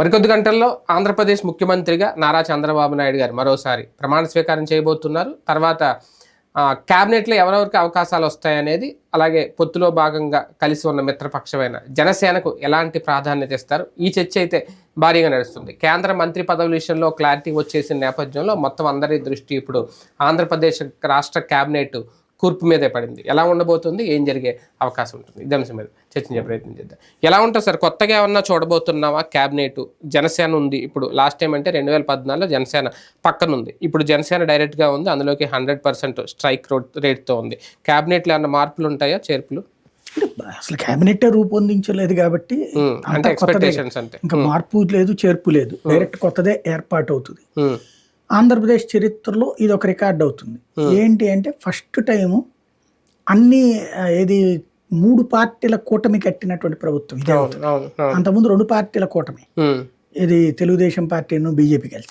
మరికొద్ది గంటల్లో ఆంధ్రప్రదేశ్ ముఖ్యమంత్రిగా నారా చంద్రబాబు నాయుడు గారు మరోసారి ప్రమాణ స్వీకారం చేయబోతున్నారు. తర్వాత ఆ, క్యాబినెట్లో ఎవరెవరికి అవకాశాలు వస్తాయనేది అలాగే పొత్తులో భాగంగా కలిసి ఉన్న మిత్రపక్షమైన జనసేనకు ఎలాంటి ప్రాధాన్యత ఇస్తారు? ఈ చర్చ అయితే భారీగా నడుస్తుంది. కేంద్ర మంత్రి పదవుల విషయంలో క్లారిటీ వచ్చేసిన నేపథ్యంలో మొత్తం అందరి దృష్టి ఇప్పుడు ఆంధ్రప్రదేశ్ రాష్ట్ర క్యాబినెట్ కూర్పు మీదే పడింది. ఎలా ఉండబోతుంది? ఏం జరిగే అవకాశం ఉంటుంది. ఇదే అంశం మీద చర్చించే ప్రయత్నం చేద్దాం. ఎలా ఉంటుంది సార్? కొత్తగా ఏమన్నా చూడబోతున్నావా? క్యాబినెట్ జనసేన ఉంది. ఇప్పుడు లాస్ట్ టైం అంటే రెండు వేల పద్నాలుగులో జనసేన పక్కన ఉంది ఇప్పుడు జనసేన డైరెక్ట్గా ఉంది. అందులోకి హండ్రెడ్ పర్సెంట్ స్ట్రైక్ రేట్తో ఉంది. క్యాబినెట్లో ఏమన్నా మార్పులు ఉంటాయా చేర్పులు? అసలు క్యాబినెట్ రూపొందించలేదు కాబట్టి ఇంకా మార్పు లేదు చేర్పు లేదు. డైరెక్ట్ కొత్తదే ఏర్పాటు అవుతుంది ఆంధ్రప్రదేశ్ చరిత్రలో ఇది ఒక రికార్డ్ అవుతుంది. ఏంటి అంటే ఫస్ట్ టైము అన్ని ఏది మూడు పార్టీల కూటమి కట్టినటువంటి ప్రభుత్వం ఇదే అవుతుంది. అంతకుముందు రెండు పార్టీల కూటమి. ఇది తెలుగుదేశం పార్టీను బీజేపీ కలిసి.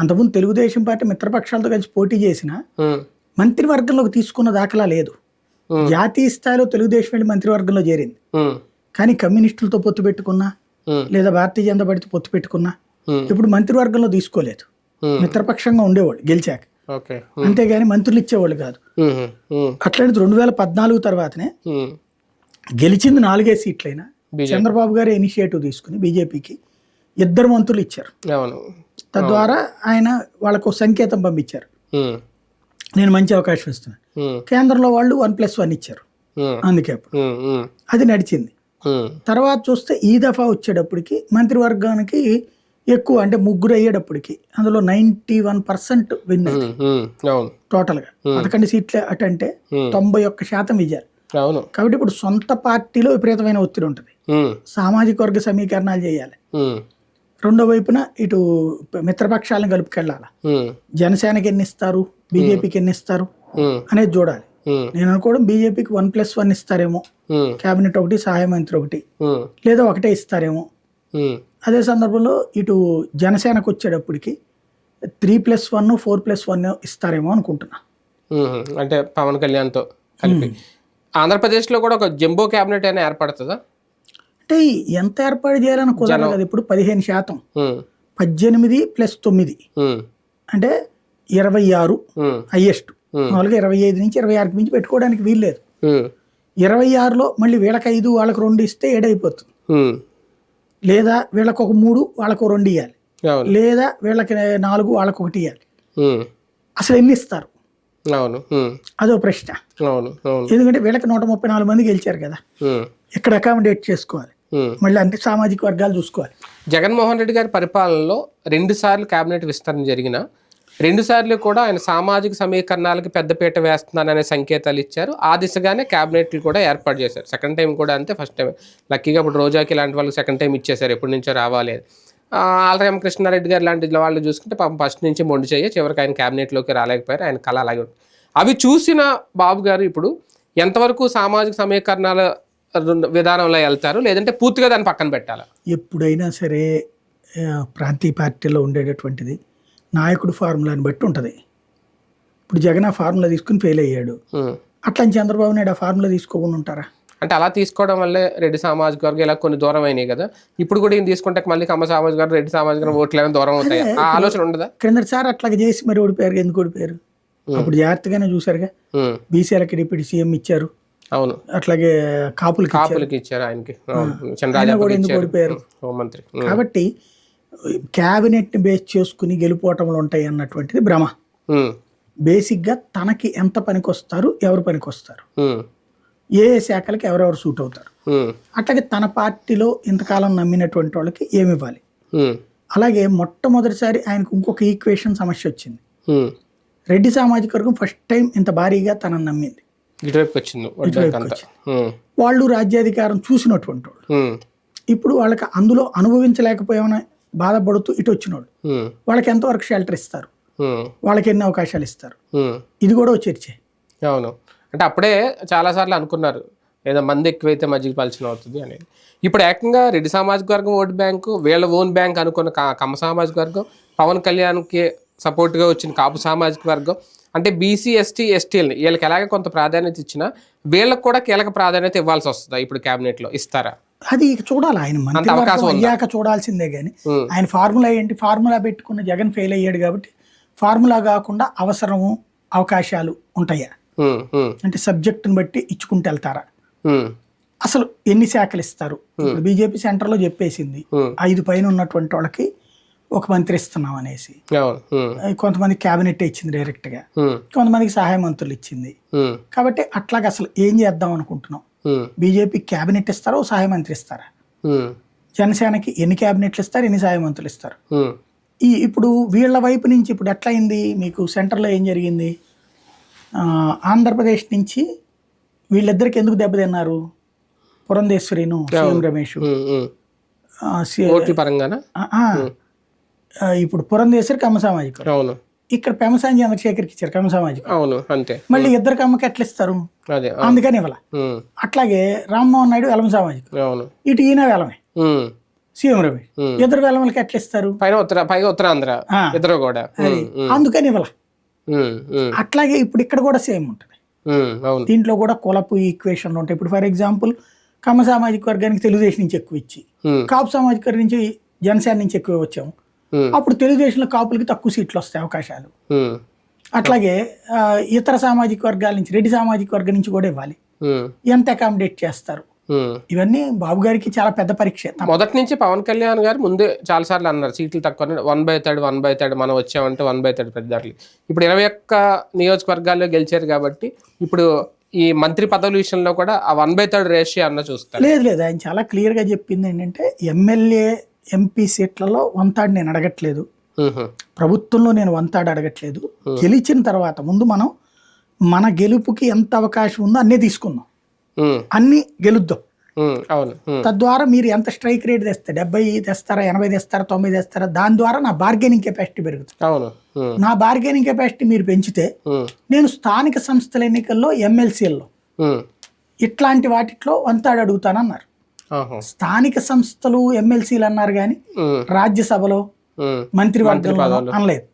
అంతకుముందు తెలుగుదేశం పార్టీ మిత్రపక్షాలతో కలిసి పోటీ చేసిన మంత్రివర్గంలోకి తీసుకున్న దాఖలా లేదు. జాతీయ స్థాయిలో తెలుగుదేశం వెళ్ళి మంత్రివర్గంలో చేరింది. కానీ కమ్యూనిస్టులతో పొత్తు పెట్టుకున్నా లేదా భారతీయ జనతా పార్టీతో పొత్తు పెట్టుకున్నా ఇప్పుడు మంత్రివర్గంలో తీసుకోలేదు. మిత్రపక్షంగా ఉండేవాళ్ళు గెలిచాక. అంతేగాని మంత్రులు ఇచ్చేవాళ్ళు కాదు. అట్లాంటిది రెండు వేల పద్నాలుగు తర్వాతనే గెలిచింది నాలుగే సీట్లైనా. చంద్రబాబు గారు ఇనిషియేటివ్ తీసుకుని బీజేపీకి ఇద్దరు మంత్రులు ఇచ్చారు. తద్వారా ఆయన వాళ్ళకు సంకేతం పంపించారు. నేను మంచి అవకాశం ఇస్తున్నాను. కేంద్రంలో వాళ్ళు వన్ ప్లస్ వన్ ఇచ్చారు. అందుకే అది నడిచింది. తర్వాత చూస్తే ఈ దఫా వచ్చేటప్పటికి మంత్రివర్గానికి ఎక్కువ అంటే ముగ్గురు అయ్యేటప్పటికి అందులో నైంటీ వన్ పర్సెంట్ విన్ టోటల్గా పదకొండు సీట్లు అటు అంటే. తొంభై ఒక్క శాతం విజయాలు. అవును. కాబట్టి ఇప్పుడు సొంత పార్టీలో విపరీతమైన ఒత్తిడి ఉంటుంది. సామాజిక వర్గ సమీకరణాలు చేయాలి. రెండో వైపున ఇటు మిత్రపక్షాలను కలుపుకెళ్ళాలి? జనసేనకి ఎన్ని ఇస్తారు బీజేపీకి ఎన్ని ఇస్తారు అనేది చూడాలి. నేను అనుకోవడం బీజేపీకి వన్ ప్లస్ వన్ ఇస్తారేమో? కేబినెట్ ఒకటి సహాయ మంత్రి ఒకటి. లేదా ఒకటే ఇస్తారేమో? అదే సందర్భంలో ఇటు జనసేనకు వచ్చేటప్పటికి three plus one four plus one ఇస్తారేమో అనుకుంటున్నా. ఉమ్, అంటే పవన్ కళ్యాణ్తో కలిపి. ఆంధ్రప్రదేశ్లో కూడా ఒక జంబో క్యాబినెట్ అయినా ఏర్పడుతుందా? అంటే ఎంత ఏర్పాటు చేయాలని కుదరదు కదా ఇప్పుడు పదిహేను శాతం. పద్దెనిమిది ప్లస్ తొమ్మిది. అంటే ఇరవై ఆరు హయ్యెస్ట్ Hmm. మామూలుగా ఇరవై ఐదు నుంచి ఇరవై ఆరుకి మించి పెట్టుకోవడానికి వీల్లేదు. ఇరవై ఆరులో మళ్ళీ వీళ్ళకి ఐదు వాళ్ళకి రెండు ఇస్తే ఏడైపోతుంది. లేదా వీళ్ళకి ఒక మూడు వాళ్ళకు రెండు ఇవ్వాలి లేదా వీళ్ళకి నాలుగు వాళ్ళకి ఒకటి ఇవ్వాలి అసలు ఎన్ని ఇస్తారు? అవును. అదో ప్రశ్న. అవును. ఎందుకంటే వీళ్ళకి నూట ముప్పై నాలుగు మంది గెలిచారు కదా. ఇక్కడ అకామిడేట్ చేసుకోవాలి. మళ్ళీ అంటే సామాజిక వర్గాలు చూసుకోవాలి. జగన్మోహన్ రెడ్డి గారి పరిపాలనలో రెండు సార్లు కేబినెట్ విస్తరణ జరిగిన రెండుసార్లు కూడా ఆయన సామాజిక సమీకరణాలకు పెద్దపీట వేస్తున్నాననే సంకేతాలు ఇచ్చారు. ఆ దిశగానే క్యాబినెట్లు కూడా ఏర్పాటు చేశారు. సెకండ్ టైం కూడా అంతే ఫస్ట్ టైం. లక్కీగా ఇప్పుడు రోజాకి ఇలాంటి వాళ్ళకి సెకండ్ టైం ఇచ్చేశారు ఎప్పటి నుంచో రావాలి ఆలరామకృష్ణారెడ్డి ఆలరామ కృష్ణారెడ్డి గారు లాంటి వాళ్ళు చూసుకుంటే పాపం ఫస్ట్ నుంచి మొండి చేయ చివరికి ఆయన క్యాబినెట్లోకి రాలేకపోయారు. ఆయన కళ అలాగే అవి చూసిన బాబు గారు ఇప్పుడు ఎంతవరకు సామాజిక సమీకరణాల విధానంలో వెళ్తారు? లేదంటే పూర్తిగా దాన్ని పక్కన పెట్టాలి? ఎప్పుడైనా సరే ప్రాంతీయ పార్టీలో ఉండేటటువంటిది నాయకుడు ఫార్ములాని బట్టి ఉంటుంది. ఇప్పుడు జగన్ ఆ ఫార్ములా తీసుకుని ఫెయిల్ అయ్యాడు. అట్లా చంద్రబాబు నాయుడు ఆ ఫార్ములా తీసుకోకుండా ఉంటారా? అంటే అలా తీసుకోవడం వల్లే రెడ్డి సామాజిక వర్గం ఇలా కొన్ని దూరం అయినాయి కదా. ఇప్పుడు కూడా ఈయన తీసుకుంటే మళ్ళీ కమ్మ సామాజిక వర్గం రెడ్డి సామాజిక వర్గం ఓట్లు ఏమైనా దూరం అవుతాయి? ఆ ఆలోచన ఉండదా? క్రిందటిసారి అట్లా చేసి మరి ఓడిపోయారు. ఎందుకు ఓడిపోయారు? అప్పుడు జాగ్రత్తగానే చూసారుగా బీసీలకి డిప్యూటీ సీఎం ఇచ్చారు. అవును. అట్లాగే కాపులకి. కాపులకి ఇచ్చారు ఆయనకి. ఇచ్చారు. ఓడిపోయారు? హోంమంత్రి. కాబట్టి క్యాబినెట్ బేస్ చేసుకుని గెలుపోవటంలో ఉంటాయి అన్నటువంటిది భ్రమ. బేసిక్గా తనకి ఎంత పనికొస్తారు ఎవరు పనికొస్తారు. ఉమ్, ఏ ఏ శాఖలకి ఎవరెవరు సూట్ అవుతారు. అట్లాగే తన పార్టీలో ఇంతకాలం నమ్మినటువంటి వాళ్ళకి ఏమి ఇవ్వాలి? అలాగే మొట్టమొదటిసారి ఆయనకు ఇంకొక ఈక్వేషన్ సమస్య వచ్చింది. రెడ్డి సామాజిక వర్గం ఫస్ట్ టైం ఇంత భారీగా తనని నమ్మింది. వాళ్ళు రాజ్యాధికారం చూసినటువంటి వాళ్ళు. ఇప్పుడు వాళ్ళకి అందులో అనుభవించలేకపోయామని బాధపడుతూ ఇటు వచ్చినోళ్ళు ఉమ్, వాళ్ళకి ఎంతవరకు షెల్టర్ ఇస్తారు? వాళ్ళకి ఎన్ని అవకాశాలు ఇస్తారు. ఇది కూడా చర్చే. అవును. అంటే అప్పుడే చాలాసార్లు అనుకున్నారు. ఏదో మంది ఎక్కువైతే మజ్జిగ పలచన అవుతుంది అనేది ఇప్పుడు ఏకంగా రెడ్డి సామాజిక వర్గం ఓటు బ్యాంకు వీళ్ళ ఓన్ బ్యాంక్ అనుకున్న కమ్మ సామాజిక వర్గం పవన్ కళ్యాణ్కి సపోర్ట్గా వచ్చిన కాపు సామాజిక వర్గం అంటే బీసీ ఎస్టీ ఎస్టీలని వీళ్ళకి ఎలాగ కొంత ప్రాధాన్యత ఇచ్చినా వీళ్ళకి కూడా కీలక ప్రాధాన్యత ఇవ్వాల్సి వస్తుందా ఇప్పుడు క్యాబినెట్లో ఇస్తారా? అది ఇక చూడాలి ఆయన మంత్రి? అయ్యాక చూడాల్సిందే కానీ ఆయన ఫార్ములా ఏంటి? ఫార్ములా పెట్టుకున్న జగన్ ఫెయిల్ అయ్యాడు కాబట్టి ఫార్ములా కాకుండా అవసరము అవకాశాలు ఉంటాయా? అంటే సబ్జెక్టుని బట్టి ఇచ్చుకుంటూ వెళ్తారా? అసలు ఎన్ని శాఖలు ఇస్తారు? ఇప్పుడు బీజేపీ సెంటర్లో చెప్పేసింది ఐదు పైన ఉన్నటువంటి వాళ్ళకి ఒక మంత్రి ఇస్తున్నాం అనేసి. కొంతమంది క్యాబినెట్ ఇచ్చింది డైరెక్ట్గా. ఉమ్, కొంతమందికి సహాయ మంత్రులు ఇచ్చింది. కాబట్టి అట్లాగ అసలు ఏం చేద్దాం అనుకుంటున్నాం? బీజేపీ క్యాబినెట్ ఇస్తారా ఓ సహాయ మంత్రి ఇస్తారా? జనసేనకి ఎన్ని క్యాబినెట్లు ఇస్తారు ఎన్ని సహాయ మంత్రులు ఇస్తారు? ఈ ఇప్పుడు వీళ్ళ వైపు నుంచి ఇప్పుడు ఎట్లా అయింది మీకు సెంటర్లో ఏం జరిగింది? ఆంధ్రప్రదేశ్ నుంచి వీళ్ళిద్దరికి ఎందుకు దెబ్బతిన్నారు? పురంధేశ్వరిను సీఎం రమేష్. ఇప్పుడు పురంధేశ్వరి కమ్మ సామాజిక ఇక్కడ పెమసాని చంద్రశేఖర్కి ఇచ్చారు కమ్మ సామాజిక. అవును అంతే. మళ్ళీ ఇద్దరు కమ్మకి ఎట్లా ఇస్తారు? అందుకని ఇవ్వాల. అట్లాగే రామ్మోహన్ నాయుడు వెలమ సామాజిక. ఇటు ఈయన వెలమే. సీఎం ఉమ్. ఇద్దరు వెలమలకి ఎట్లా ఇస్తారు? పైన ఉత్తర పైగా ఉత్తరాంధ్ర ఇద్దరు కూడా. అందుకని ఇవ్వాల. అట్లాగే ఇప్పుడు ఇక్కడ కూడా సేమ్ ఉంటుంది. దీంట్లో కూడా కులపు ఈక్వేషన్లు ఉంటాయి. ఇప్పుడు ఫర్ ఎగ్జాంపుల్ కమ్మ సామాజిక వర్గానికి తెలుగుదేశం నుంచి ఎక్కువ ఇచ్చి కాపు సామాజిక వర్గం నుంచి జనసేన నుంచి ఎక్కువ వచ్చాము. అప్పుడు తెలుగుదేశంలో కాపులకి తక్కువ సీట్లు వస్తాయి అవకాశాలు. ఉమ్, అట్లాగే ఇతర సామాజిక వర్గాల నుంచి రెడ్డి సామాజిక వర్గం నుంచి కూడా ఇవ్వాలి. ఉమ్, ఎంత అకామిడేట్ చేస్తారు. ఇవన్నీ బాబు గారికి చాలా పెద్ద పరీక్ష. మొదటి నుంచి పవన్ కళ్యాణ్ గారు ముందే చాలా సార్లు అన్నారు సీట్లు తక్కువ one by third one by third మనం వచ్చామంటే వన్ బై థర్డ్ పెద్దార్లు ఇప్పుడు ఇరవై ఒక్క నియోజకవర్గాల్లో గెలిచారు కాబట్టి ఇప్పుడు ఈ మంత్రి పదవుల విషయంలో కూడా ఆ వన్ బై థర్డ్ రేషియో అన్న చూస్తారు. లేదు లేదు. ఆయన చాలా క్లియర్గా చెప్పింది ఏంటంటే ఎమ్మెల్యే ఎంపీ సీట్లలో వంతాడు నేను అడగట్లేదు. ప్రభుత్వంలో నేను వంతాడు అడగట్లేదు. గెలిచిన తర్వాత ముందు మనం మన గెలుపుకి ఎంత అవకాశం ఉందో అన్నీ తీసుకుందాం. అన్నీ గెలుద్దాం. తద్వారా మీరు ఎంత స్ట్రైక్ రేట్ తెస్తే డెబ్బై తెస్తారా ఎనభై తెస్తారా తొంభై తెస్తారా దాని ద్వారా నా బార్గెనింగ్ కెపాసిటీ పెరుగుతుంది. నా బార్గెనింగ్ కెపాసిటీ మీరు పెంచితే నేను స్థానిక సంస్థల ఎన్నికల్లో ఎమ్మెల్సీల్లో ఇట్లాంటి వాటిట్లో వంతాడు అడుగుతానన్నారు. స్థానిక సంస్థలు ఎమ్మెల్సీలు అన్నారు కానీ రాజ్యసభలో మంత్రివర్గంలో. అనలేదు.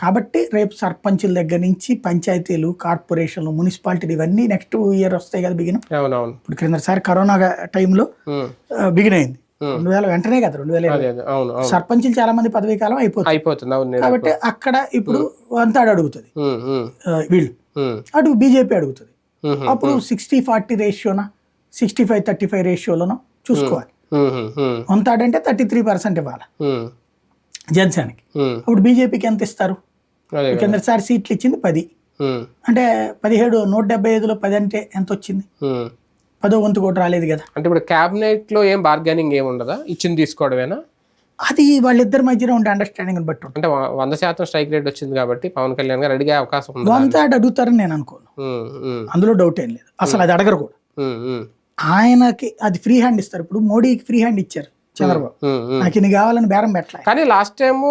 కాబట్టి రేపు సర్పంచుల దగ్గర నుంచి పంచాయతీలు కార్పొరేషన్లు మున్సిపాలిటీలు ఇవన్నీ నెక్స్ట్ ఇయర్ వస్తాయి కదా బిగిన ఇప్పుడు క్రిందసారి కరోనా టైంలో బిగిన్ అయింది. రెండు వేల వెంటనే కదా రెండు వేల సర్పంచులు చాలా మంది పదవీ కాలం అయిపోతుంది. కాబట్టి అక్కడ ఇప్పుడు వంతాడు అడుగుతుంది. వీళ్ళు. అటు బీజేపీ అడుగుతుంది. అప్పుడు సిక్స్టీ ఫార్టీ రేషియోనా సిక్స్టీ ఫైవ్ థర్టీ ఫైవ్ రేషియోలోనో చూసుకోవాలి. ఉమ్, ఉమ్, వంతాడంటే థర్టీ త్రీ పర్సెంట్ ఇవ్వాలి. జనసేనకి. అప్పుడు బీజేపీకి ఎంత ఇస్తారు. కిందసారి సీట్లు ఇచ్చింది పది. అంటే పదిహేడు నూట డెబ్బై ఐదులో పది అంటే ఎంత వచ్చింది. పదో వంతు కూడా రాలేదు కదా. అంటే ఇప్పుడు క్యాబినెట్లో ఏం బార్గెనింగ్ ఏమి ఉండదా? ఇచ్చింది తీసుకోవడమేనా? అది వాళ్ళిద్దరి మధ్యన ఉండే అండర్స్టాండింగ్ బట్టి అంటే వంద శాతం స్ట్రైక్ రేట్ వచ్చింది కాబట్టి పవన్ కళ్యాణ్ గారు అడిగే అవకాశం ఉంది? వంతాడు అడుగుతారని నేను అనుకోను. అందులో డౌట్ ఏం లేదు. అసలు అది అడగరు కూడా. ఆయనకి అది ఫ్రీ హ్యాండ్ ఇస్తారు. ఇప్పుడు మోడీకి ఫ్రీ హ్యాండ్ ఇచ్చారు చంద్రబాబు. నాకు ఇన్ని కావాలని బేరం పెట్టలే. కానీ లాస్ట్ టైము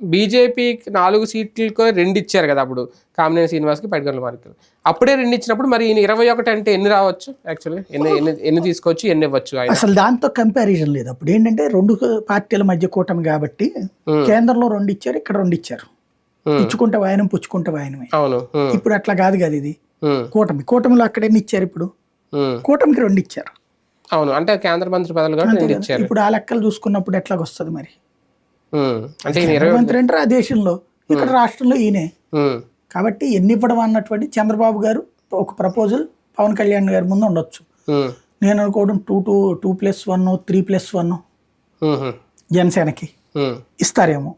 బీజేపీకి నాలుగు సీట్లకు రెండు ఇచ్చారు కదా అప్పుడు. కామినేని శ్రీనివాస్కి పైడిగల్ల మార్కెట్ అప్పుడే రెండు ఇచ్చినప్పుడు మరి ఈయన ఇరవై ఒకటి అంటే ఎన్ని రావచ్చు? యాక్చువల్గా ఎన్ని ఎన్ని ఎన్ని తీసుకోవచ్చు? ఎన్ని ఇవ్వచ్చు అసలు దాంతో కంపారిజన్ లేదు. అప్పుడు ఏంటంటే రెండు పార్టీల మధ్య కూటమి కాబట్టి. కేంద్రంలో రెండు ఇచ్చారు ఇక్కడ రెండు ఇచ్చారు. ఇచ్చుకుంటే వాయనం పుచ్చుకుంటే వాయనమే. అవును. ఇప్పుడు అట్లా కాదు కదా ఇది. కూటమి. కూటమిలో అక్కడ ఎన్ని ఇచ్చారు ఇప్పుడు. కూటమికి రెండు ఇచ్చారు. అవును అంటే కేంద్ర మంత్రి పదవులు రెండు ఇచ్చారు. ఇప్పుడు ఆ లెక్కలు చూసుకున్నప్పుడు ఎట్లాగొస్తుంది మరి? అంటే మంత్రి అంటే ఆ దేశంలో ఇక్కడ రాష్ట్రంలో ఈయనే. కాబట్టి ఎన్ని ఇవ్వడం అన్నటువంటి చంద్రబాబు గారు ఒక ప్రపోజల్ పవన్ కళ్యాణ్ గారి ముందు ఉండొచ్చు. నేను అనుకోవడం two two two plus one three plus one జనసేనకి ఇస్తారేమో.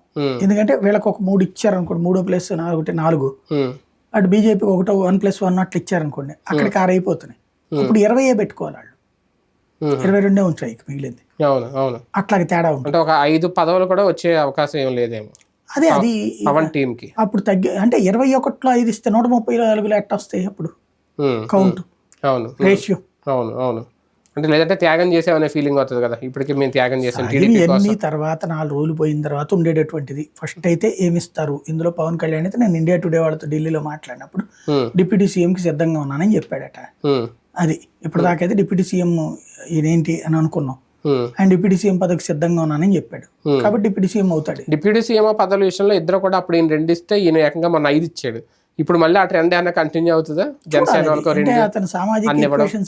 ఎందుకంటే వీళ్ళకి ఒక మూడు ఇచ్చారనుకోండి మూడో ప్లస్ ఒకటి నాలుగు. అటు బీజేపీకి ఒకటో వన్ ప్లస్ వన్ అట్లా ఇచ్చారనుకోండి అక్కడికి ఆరు అప్పుడు ఇరవై పెట్టుకోవాలి వాళ్ళు. ఇరవై రెండే ఉంటాయి ఇక మిగిలింది. అవును అవును. అట్లాగే తేడా ఉంటుంది. అంటే ఒక ఐదు పదవులు కూడా వచ్చే అవకాశం ఏం లేదేమో. అదే అది పవన్ టీమ్కి అప్పుడు తగ్గి అంటే ఇరవై ఒకటిలో ఐదు ఇస్తే నూట ముప్పై నాలుగులో ఎట్ట వస్తాయి అప్పుడు? కౌంట్ అవును రేషియో అవును అవును. అంటే లేదంటే త్యాగం చేసామనే ఫీలింగ్ అవుతుంది కదా. ఇప్పటికి మేము త్యాగం చేసాం ఎన్ని తర్వాత నాలుగు రోజులు పోయిన తర్వాత ఉండేటటువంటిది. ఫస్ట్ అయితే ఏమి ఇస్తారు ఇందులో పవన్ కళ్యాణ్ అయితే నేను ఇండియా టుడే వాళ్ళతో ఢిల్లీలో మాట్లాడినప్పుడు డిప్యూటీ సీఎంకి సిద్ధంగా ఉన్నానని చెప్పాడట. అది ఇప్పటిదాకైతే డిప్యూటీ సీఎం ఇదేంటి అని అనుకున్నాం. ఆయన డిప్యూటీ సీఎం పదవికి సిద్ధంగా ఉన్నానని చెప్పాడు. కాబట్టి డిప్యూటీ సీఎం అవుతాడు. డిప్యూటీ సీఎం పదవుల విషయంలో ఇద్దరు కూడా అప్పుడు ఈయన రెండు ఇస్తే ఈయన ఏకంగా మన ఐదు ఇచ్చాడు. ఇప్పుడు మళ్ళీ ఆ ట్రెండ్ ఏమైనా కంటిన్యూ అవుతుందా? జనసేన అతను సామాజిక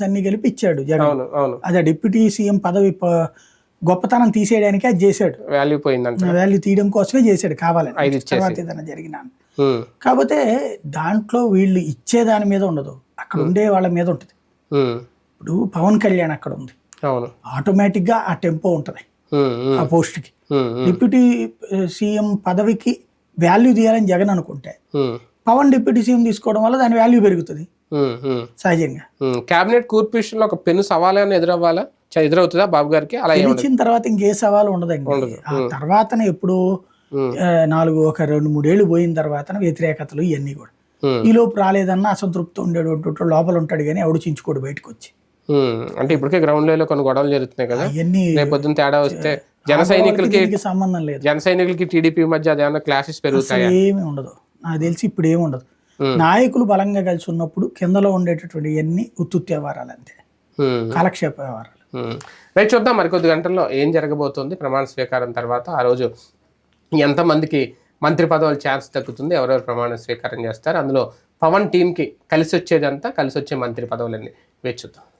అన్ని కలిపి ఇచ్చాడు జగన్. అదే డిప్యూటీ సీఎం పదవి గొప్పతనం తీసేయడానికి అది చేశాడు. వాల్యూ పోయిందంట. వాల్యూ తీయడం కోసమే చేశాడు కావాలని. తర్వాత ఏదైనా జరిగిన. కాకపోతే దాంట్లో వీళ్ళు ఇచ్చే దాని మీద ఉండదు. అక్కడ ఉండే వాళ్ళ మీద ఉంటుంది. ఇప్పుడు పవన్ కళ్యాణ్ అక్కడ ఉంది. ఆటోమేటిక్గా ఆ టెంపో ఉంటుంది. ఆ పోస్ట్కి. డిప్యూటీ సీఎం పదవికి వాల్యూ తీయాలని జగన్ అనుకుంటే పవన్ డిప్యూటీ సీఎం తీసుకోవడం వల్ల దాని వాల్యూ పెరుగుతుంది. సహజంగా. ఉమ్. క్యాబినెట్ కూర్పు విషయంలో ఒక పెను సవాలైనా ఎదురవ్వాలా? ఎదురవుతుందా బాబు గారికి? అలా గెలిచిన తర్వాత ఇంకే సవాలు ఉండదండి. ఆ తర్వాతనే ఎప్పుడు నాలుగు ఒక రెండు మూడేళ్ళు పోయిన తర్వాత వ్యతిరేకతలు ఇవన్నీ కూడా. ఉమ్, ఈ లోపు రాలేదన్న అసంతృప్తి ఉండేటట్టు లోపల ఉంటాడు కానీ ఎవడు చించుకోడు బయటకు వచ్చి ఉమ్. అంటే ఇప్పటికే గ్రౌండ్ లెవెల్లో కొన్ని గొడవలు జరుగుతున్నాయి కదా. అవన్నీ రేపు పొద్దున్న తేడా వస్తే జన సైనికులకి సంబంధం లేదు. జన సైనికులకి టీడీపీ మధ్య అదేమన్నా క్లాసెస్ పెరుగుతాయా? ఏమీ ఉండదు. నాకు తెలిసి ఇప్పుడు ఏమి ఉండదు. ఉమ్. నాయకులు బలంగా కలిసి ఉన్నప్పుడు కిందలో ఉండేటటువంటి ఇవన్నీ ఉత్తుత్తి వ్యవహారాలు అంతే. కాలక్షేప వ్యవహారాలు. రైట్ చూద్దాం మరికొద్ది గంటల్లో ఏం జరగబోతోంది? ప్రమాణ స్వీకారం తర్వాత ఆ రోజు ఎంతమందికి మంత్రి పదవులు ఛాన్స్ దక్కుతుంది ఎవరెవరు ప్రమాణ స్వీకారం చేస్తారు అందులో పవన్ టీంకి కలిసి వచ్చేదంతా కలిసి వచ్చే మంత్రి పదవులన్నీ వేచి